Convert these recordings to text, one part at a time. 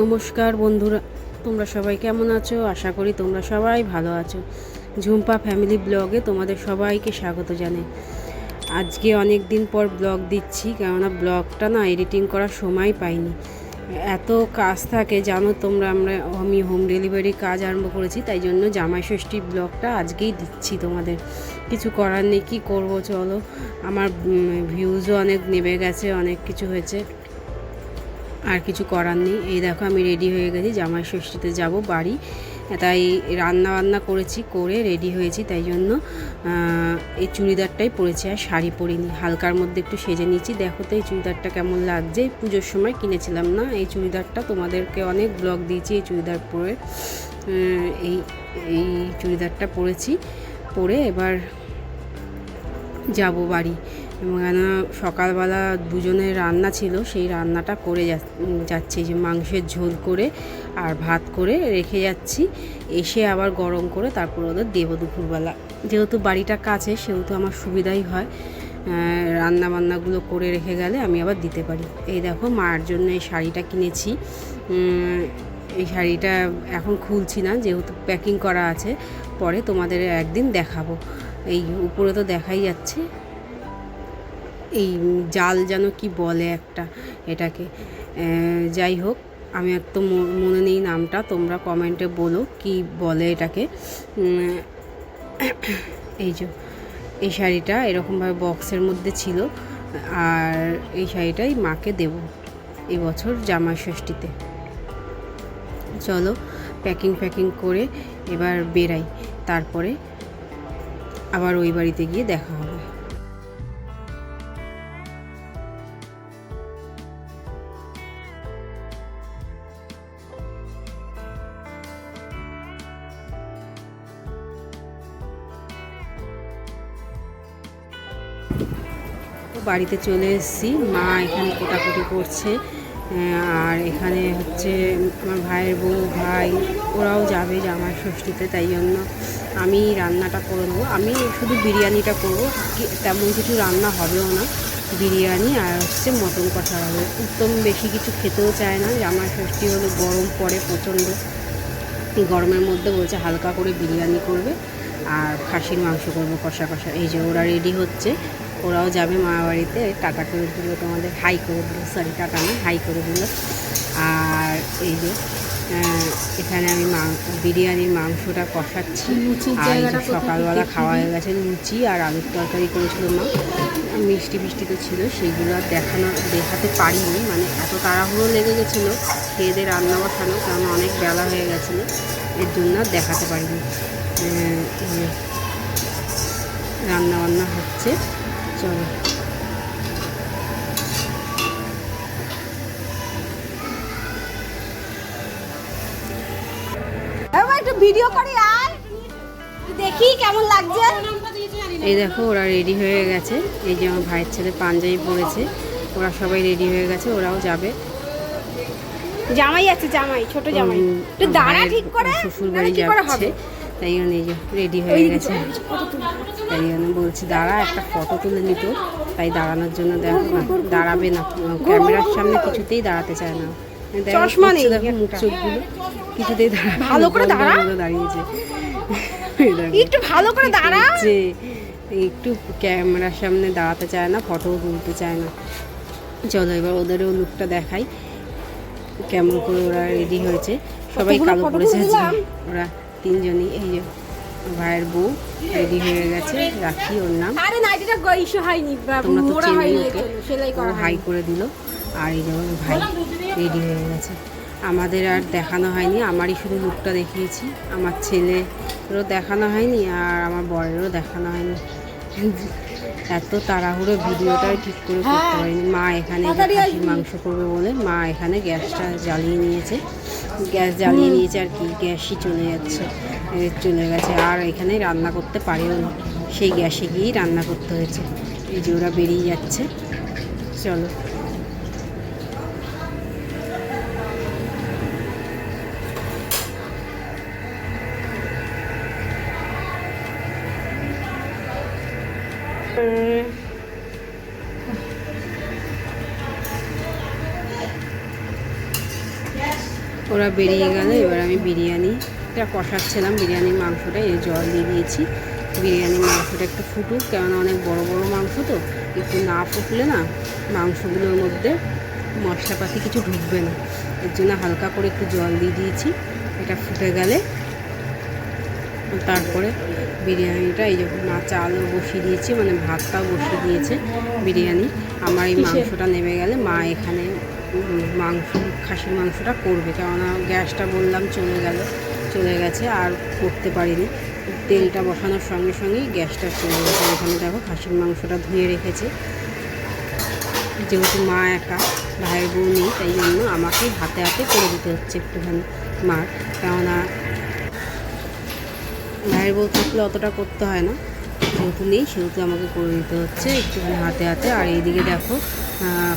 নমস্কার বন্ধুরা, তোমরা সবাই কেমন আছো? আশা করি তোমরা সবাই ভালো আছো। ঝুম্পা ফ্যামিলি ব্লগে তোমাদের সবাইকে স্বাগত জানাই। আজকে অনেক দিন পর ব্লগ দিচ্ছি, কেননা ব্লগটা না এডিটিং করার সময় পাইনি। এত কাজ থাকে, জানো তোমরা, আমরা আমি হোম ডেলিভারি কাজ আরম্ভ করেছি, তাই জন্য জামাই ষষ্ঠী ব্লগটা আজকেই দিচ্ছি তোমাদের। কিছু করার নেই, কী করব, চলো। আমার ভিউজও অনেক নেমে গেছে, অনেক কিছু হয়েছে। আর কিছু করার নেই। এই দেখো, আমি রেডি হয়ে গেছি, জামাই ষষ্ঠীতে যাব বাড়ি। তাই রান্না বান্না করেছি, করে রেডি হয়েছি, তাই জন্য এই চুড়িদারটাই পরেছি আর শাড়ি পরিনি। হালকার মধ্যে একটু সেজে নিয়েছি। দেখো তো এই চুড়িদারটা কেমন লাগছে। পুজোর সময় কিনেছিলাম না। এই চুড়িদারটা তোমাদেরকে অনেক ব্লগ দিয়েছি, এই চুড়িদার পরে এই এই চুড়িদারটা পরেছি। পরে এবার যাব বাড়ি। কেন সকালবেলা দুজনের রান্না ছিল, সেই রান্নাটা করে যাচ্ছি যে মাংসের ঝোল করে আর ভাত করে রেখে যাচ্ছি। এসে আবার গরম করে তারপর ওদের দেবো দুপুরবেলা। যেহেতু বাড়িটা কাছে, সেহেতু আমার সুবিধাই হয়। রান্না বান্নাগুলো করে রেখে গেলে আমি আবার দিতে পারি। এই দেখো, মার জন্য এই শাড়িটা কিনেছি। এই শাড়িটা এখন খুলছি না, যেহেতু প্যাকিং করা আছে। পরে তোমাদের একদিন দেখাবো। এই উপরে তো দেখাই যাচ্ছে। এই জাল যেন কি বলে একটা এটাকে। যাই হোক, আমি আর তো মনে নেই নামটা, তোমরা কমেন্টে বলো কি বলে এটাকে। এই যে, এই শাড়িটা এরকমভাবে বক্সের মধ্যে ছিল, আর এই শাড়িটাই মাকে দেব বছর জামাই ষষ্ঠীতে। চলো প্যাকিং প্যাকিং করে এবার বেরাই, তারপরে আবার ওই বাড়িতে গিয়ে দেখা হবে। বাড়িতে চলে এসেছি। মা এখানে কোটাকুটি করছে আর এখানে হচ্ছে আমার ভাইয়ের বউ, ভাই, ওরাও যাবে জামাই ষষ্ঠীতে, তাই জন্য আমি রান্নাটা করে নেব। আমি শুধু বিরিয়ানিটা করব তেমন কিছু রান্না হবেও না। বিরিয়ানি আর হচ্ছে মটন কষা হবে। উত্তম বেশি কিছু খেতেও চায় না। জামাই ষষ্ঠী হলে গরম পড়ে প্রচণ্ড। গরমের মধ্যে বলছে হালকা করে বিরিয়ানি করবে আর খাসির মাংস করব কষা কষা। এই যে ওরা রেডি হচ্ছে। ওরাও যাবে মা বাড়িতে টাটা করে দিল তোমাদের হাই করে দিল সরি টাটা না হাই করে দিল। আর এই যে এখানে আমি মাং- বিরিয়ানির মাংসটা কষাচ্ছি। আর সকালবেলা খাওয়া হয়ে গেছে লুচি আর আলুর তরকারি করেছিল মা। মিষ্টি মিষ্টি তো ছিল সেইগুলো আর দেখানো দেখাতে পারিনি। মানে এত তাড়াহুড়ো লেগে গেছিল খেয়েদের রান্না বসানো কারণ অনেক বেলা হয়ে গেছিল। এর জন্য আর দেখাতে পারিনি। আহ, এই রান্না বান্না হচ্ছে। চলো একটু ভিডিও করি আর? দেখি কেমন লাগছে। এই দেখো ওরা রেডি হয়ে গেছে। এই যে আমার ভাইয়ের ছেলে পাঞ্জাবি পরেছে। ওরা সবাই রেডি হয়ে গেছে ওরাও যাবে। জামাই আছে জামাই ছোট জামাই। দাঁড়া ঠিক করে শ্বশুর বাড়ি যাচ্ছে। তাই জন্য এই যে রেডি হয়ে গেছে। তাই জন্য বলছি দাঁড়া একটা ফটো তুলে নিত তাই দাঁড়ানোর জন্য দেখো না দাঁড়াবে না। ক্যামেরার সামনে কিছুতেই দাঁড়াতে চায় না। চশমা নেই। মুখ। চোখগুলো কিছুতেই ভালো করে দাঁড়া। দাঁড়িয়েছে একটু ভালো করে দাঁড়া। করছে? একটু ক্যামেরার সামনে দাঁড়াতে চায় না ফটোও তুলতে চায় না। চলো এবার ওদেরও লুকটা দেখাই। কেমন করে ওরা রেডি হয়েছে। সবাই কালো পরেছে। ওরা তিনজনই এই যে ভাইয়ের বউ রেডি হয়ে গেছে। রাখি ওর নাম। তোমরা তো হয়নি ওকে। সেলাই ও করা হাই করে দিল। আর এই যেমন ভাই রেডি হয়ে গেছে। আমাদের আর দেখানো হয়নি আমারই শুধু লুকটা দেখিয়েছি। আমার ছেলেরও দেখানো হয়নি আর আমার বরেরও দেখানো হয়নি। এত তাড়াহুড়ো ভিডিওটা ঠিক করে করতে হ্যাঁ। পারিনি। মা এখানে খাসির মাংস করবে বলে মা এখানে গ্যাসটা জ্বালিয়ে নিয়েছে। গ্যাস জ্বালিয়ে নিয়েছে আর কি, গ্যাসই চলে যাচ্ছে। চলে গেছে, আর এখানে রান্না করতে পারেও না। সেই গ্যাসে গিয়েই রান্না করতে হয়েছে। এই যে ওরা বেরিয়ে যাচ্ছে। চলো। ওরা বেরিয়ে গেল এবার আমি বিরিয়ানিটা কষাচ্ছিলাম বিরিয়ানির মাংসটা এই জল দিয়ে দিয়েছি। বিরিয়ানির মাংসটা একটু ফুটুক কেননা অনেক বড় বড় মাংস তো একটু না ফুটলে না মাংসগুলোর মধ্যে মশলাপাতি কিছু ঢুকবে না। এর জন্য হালকা করে একটু জল দিয়ে দিয়েছি এটা ফুটে গেলে। তারপরে বিরিয়ানিটা এই যে মা চালও বসিয়ে দিয়েছে মানে ভাতটাও বসিয়ে দিয়েছে বিরিয়ানি। আমার এই মাংসটা নেমে গেলে মা এখানে মাংস, খাসির মাংসটা করবে। কেননা গ্যাসটা বললাম চলে গেল, চলে গেছে, আর করতে পারিনি। তেলটা বসানোর সঙ্গে সঙ্গেই গ্যাসটা চলে গেছে। এখানে দেখো খাসির মাংসটা ধুয়ে রেখেছে। যেহেতু মা একা ভাইয়ের বউ নেই, তাই জন্য আমাকে হাতে হাতে করে দিতে হচ্ছে একটুখানি মার। কেননা ভাইয়ের বউ থাকলে অতটা করতে হয় না। যেহেতু নেই সেহেতু আমাকে করে দিতে হচ্ছে একটুখানি হাতে হাতে। আর এইদিকে দেখো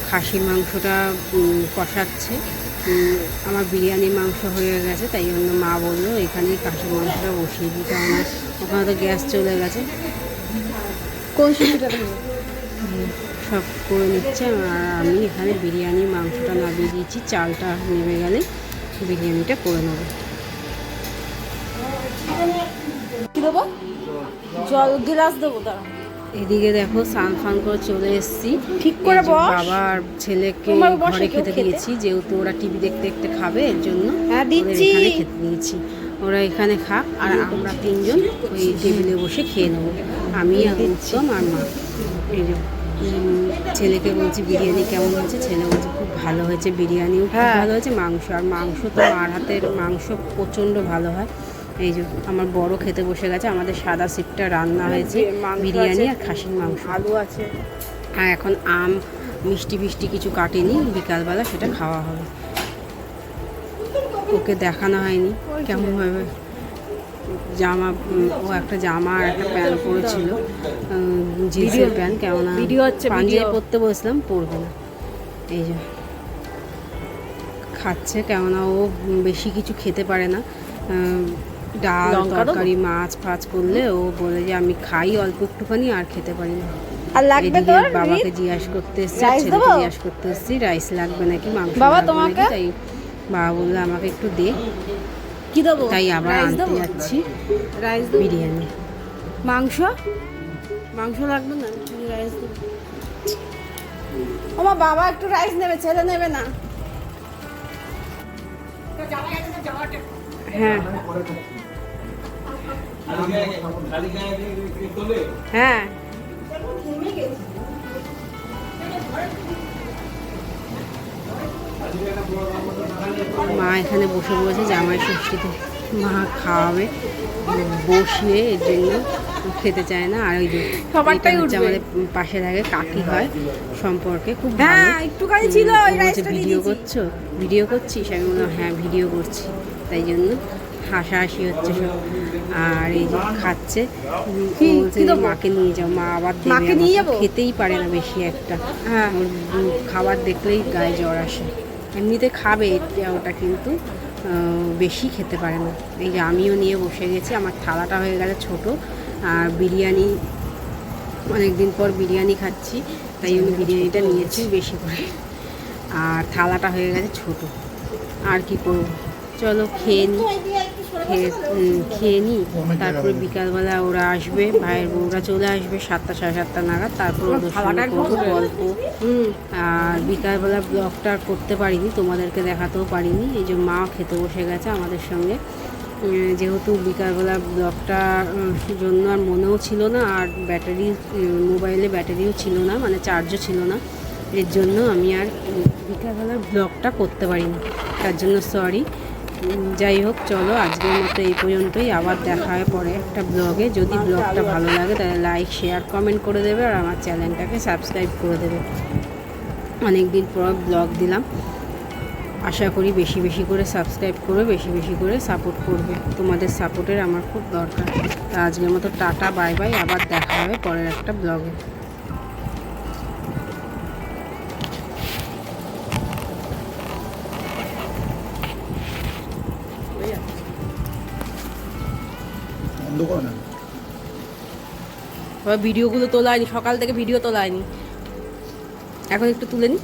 খাসির মাংসটা কষাচ্ছে। আমার বিরিয়ানির মাংস হয়ে গেছে তাই জন্য মা বলল এখানেই খাসির মাংসটা বসিয়ে দিই কেননা ওখানে তো গ্যাস চলে গেছে। কোন শিশুটা সব করে নিচ্ছে আর আমি এখানে বিরিয়ানির মাংসটা নামিয়ে দিয়েছি চালটা নেমে গেলে বিরিয়ানিটা করে নেব। কি দেবো? জল গিলাস দেবো দাঁড়া। এদিকে দেখো স্নান ফান করে চলে এসেছি। ঠিক করে বাবা আর ছেলেকে ঘরে খেতে? দিয়েছি যেহেতু ওরা টিভি দেখতে দেখতে খাবে এর জন্য হ্যাঁ, এখানে খেতে দিয়েছি। ওরা এখানে খাক আর আমরা তিনজন ওই টেবিলে বসে খেয়ে নেব। আমি আর উত্তম আর মা। এই ছেলেকে বলছি বিরিয়ানি কেমন হয়েছে? ছেলে বলছে খুব ভালো হয়েছে বিরিয়ানিও খুব হ্যাঁ। ভালো হয়েছে মাংস। আর মাংস তো মার হাতের মাংস প্রচণ্ড ভালো হয়। এই যে আমার বড় খেতে বসে গেছে আমাদের সাদা সিটটা রান্না হয়েছে বিরিয়ানি আর খাসির মাংস। আলু আছে। আর এখন আম মিষ্টি ফিষ্টি কিছু কাটেনি বিকালবেলা সেটা খাওয়া হবে। ওকে দেখানো হয়নি কেমন হবে? জামা ও একটা জামা আর একটা প্যান্ট পরেছিল। জিন্সের প্যান্ট কেননা পাঞ্জাবি পরতে বসলাম পরবে না। এই যে খাচ্ছে কেননা ও বেশি কিছু খেতে পারে না। ডাল তরকারি মাছ ফাছ করলে ও বলে যে আমি খাই অল্প একটুখানি আর খেতে পারি না। আর লাগবে তোর বাবাকে? জিজ্ঞাসা করতে এসছি ছেলেকে জিজ্ঞাসা করতে এসছি রাইস লাগবে নাকি মাংস বাবা, তোমাকে? তাই বাবা বলল আমাকে একটু দে। কি দেবো? তাই আবার আনতে যাচ্ছি রাইস বিরিয়ানি। মাংস? মাংস লাগবে না রাইস দেবো। আমার বাবা একটু রাইস নেবে ছেলে নেবে না। হ্যাঁ। হ্যাঁ। মা এখানে বসে বসে জামাই ষষ্ঠীতে। মা খাওয়াবে উম, বসিয়ে এর জন্য খেতে চায় না। আর ওই যে সবারটাই। আমাদের পাশে থাকে কাকি হয় সম্পর্কে খুব হ্যাঁ একটুখানি ছিল ভিডিও করছ? ভিডিও করছিস? আমি বললাম হ্যাঁ ভিডিও করছি। তাই জন্য হাসাহাসি হচ্ছে সব। আর এই যে খাচ্ছে মাকে নিয়ে যাও মা আবার মাকে নিয়ে যাব? খেতেই পারে না বেশি একটা। হ্যাঁ। খাবার দেখলেই গায়ে জ্বর আসে। এমনিতে খাবে ওটা কিন্তু বেশি খেতে পারে না। এই যে আমিও নিয়ে বসে গেছি আমার থালাটা হয়ে গেলে ছোট আর বিরিয়ানি অনেক দিন পর বিরিয়ানি খাচ্ছি তাই আমি বিরিয়ানিটা নিয়েছি বেশি করে। আর থালাটা হয়ে গেছে ছোট। আর কি করব? চলো খেয়ে নিই খেয়ে খেয়ে নিই। তারপরে বিকালবেলা ওরা আসবে ভাইয়ের বউরা চলে আসবে সাতটা সাড়ে সাতটা নাগাদ। তারপর ওদের সঙ্গে করব গল্প। হুম আর বিকালবেলা ব্লগটা আর করতে পারিনি তোমাদেরকে দেখাতেও পারিনি। এই যে মা খেতে বসে গেছে আমাদের সঙ্গে। যেহেতু বিকালবেলা ব্লগটার জন্য আর মনেও ছিল না আর ব্যাটারি মোবাইলে ব্যাটারিও ছিল না মানে চার্জও ছিল না এর জন্য আমি আর বিকালবেলার ব্লগটা করতে পারিনি। তার জন্য সরি যাই হোক, চলো আজকের মতো এই পর্যন্তই। আবার দেখা হয় পরে একটা ব্লগে যদি ব্লগটা ভালো লাগে, তাহলে লাইক শেয়ার কমেন্ট করে দেবে আর আমার চ্যানেলটাকে সাবস্ক্রাইব করে দেবে। অনেক দিন পর ব্লগ দিলাম। আশা করি বেশি বেশি করে সাবস্ক্রাইব করে বেশি বেশি করে সাপোর্ট করবে। তোমাদের সাপোর্টের আমার খুব দরকার। তা আজকের মতো টাটা বাই বাই আবার দেখা হবে পরের একটা ব্লগে বন্ধ করো না। ভিডিওগুলো তোলা হয়নি, সকাল থেকে ভিডিও তোলা হয়নি। এখন একটু তুলে নিই